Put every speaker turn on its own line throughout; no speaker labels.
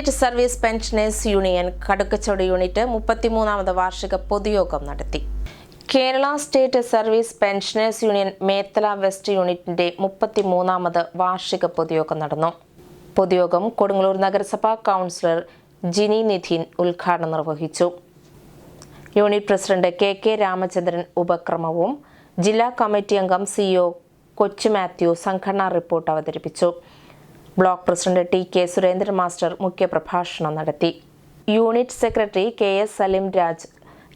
State service pensioners union Kadukkachode unit മുപ്പത്തിമൂന്നാമത് വാർഷിക പൊതുയോഗം നടത്തി. Kerala state service pensioners union Methala west യൂണിറ്റിന്റെ മുപ്പത്തിമൂന്നാമത് വാർഷിക പൊതുയോഗം നടന്നു. പൊതുയോഗം കൊടുങ്ങല്ലൂർ നഗരസഭാ കൗൺസിലർ ജിനി നിധിൻ ഉദ്ഘാടനം നിർവഹിച്ചു. Unit president K K Ramachandran ഉപക്രമവും ജില്ലാ കമ്മിറ്റി അംഗം സി ഒ കൊച്ചു മാത്യു സംഘടനാ റിപ്പോർട്ട് അവതരിപ്പിച്ചു. Block president T K Surendran master മുഖ്യപ്രഭാഷണം നടത്തി. Unit secretary K S Salim Raj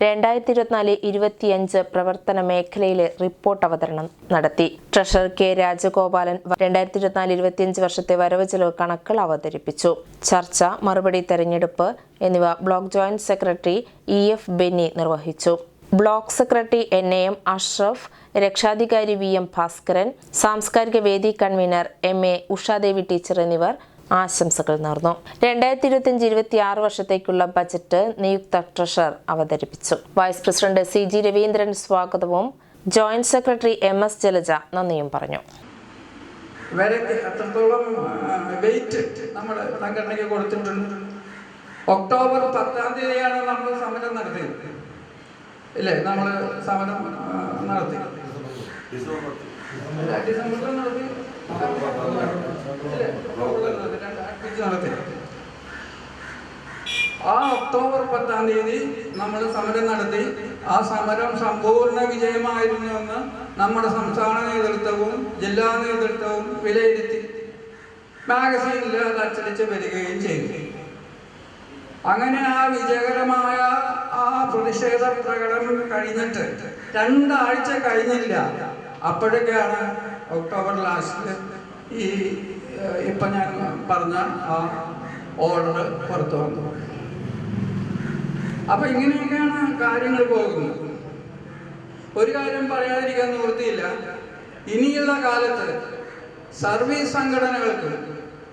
രണ്ടായിരത്തി ഇരുപത്തിനാല് ഇരുപത്തിയഞ്ച് പ്രവർത്തന മേഖലയിലെ റിപ്പോർട്ട് അവതരണം നടത്തി. ട്രഷറർ കെ രാജഗോപാലൻ രണ്ടായിരത്തി ഇരുപത്തിനാല് ഇരുപത്തിയഞ്ച് വർഷത്തെ വരവ് ചെലവ് കണക്കുകൾ അവതരിപ്പിച്ചു. ചർച്ച മറുപടി തെരഞ്ഞെടുപ്പ് എന്നിവ block joint secretary E F Benny നിർവഹിച്ചു. Block secretary N A M Ashraf രക്ഷാധികാരി വി എം ഭാസ്കരൻ സാംസ്കാരിക വേദി convener M A Ushadevi teacher എന്നിവർ ആശംസകൾ നേർന്നു. രണ്ടായിരത്തി ഇരുപത്തിയഞ്ച് ഇരുപത്തി ആറ് വർഷത്തേക്കുള്ള ബജറ്റ് നിയുക്ത ട്രഷറർ അവതരിപ്പിച്ചു. Vice president C G Raveendran സ്വാഗതവും joint secretary M S Jalaja നന്ദിയും പറഞ്ഞു.
വെയിറ്റ് നമ്മൾ ഒക്ടോബർ പത്താം തീയതിയാണ് നമ്മൾ സമരം നടത്തിയത്. ഇല്ലേ നമ്മൾ സമരം നടത്തി. നടത്തി. ആ ഒക്ടോബർ പത്താം തീയതി നമ്മൾ സമരം നടത്തി. ആ സമരം സമ്പൂർണ വിജയമായിരുന്നുവെന്ന് നമ്മുടെ സംസ്ഥാന നേതൃത്വവും ജില്ലാ നേതൃത്വവും വിലയിരുത്തി. മാഗസീനിൽ അത് അച്ചടിച്ച് വരികയും ചെയ്തു. അങ്ങനെ ആ വിജയകരമായ പ്രതിഷേധ പ്രകടനം കഴിഞ്ഞിട്ട് രണ്ടാഴ്ച കഴിഞ്ഞില്ല. അപ്പോഴൊക്കെയാണ് ഒക്ടോബർ ലാസ്റ്റ് ഈ ഇപ്പം ഞാൻ പറഞ്ഞ ആ ഓർഡർ പുറത്തു വന്നത്. അപ്പൊ ഇങ്ങനെയൊക്കെയാണ് കാര്യങ്ങൾ പോകുന്നത്. ഒരു കാര്യം പറയാതിരിക്കാൻ നിവൃത്തിയില്ല. ഇനിയുള്ള കാലത്ത് സർവീസ് സംഘടനകൾക്ക്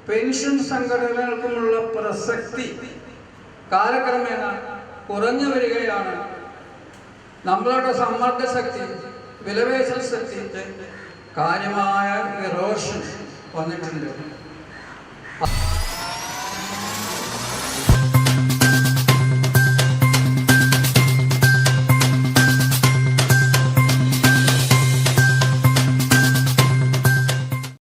പെൻഷൻ സംഘടനകൾക്കുമുള്ള പ്രസക്തി കാലക്രമേണ കുറഞ്ഞു വരികയാണ്. നമ്മളുടെ സമ്മർദ്ദ ശക്തി വിലവേശൽ ശക്തി കാര്യമായ ഇറോഷൻ വന്നിട്ടുണ്ട്.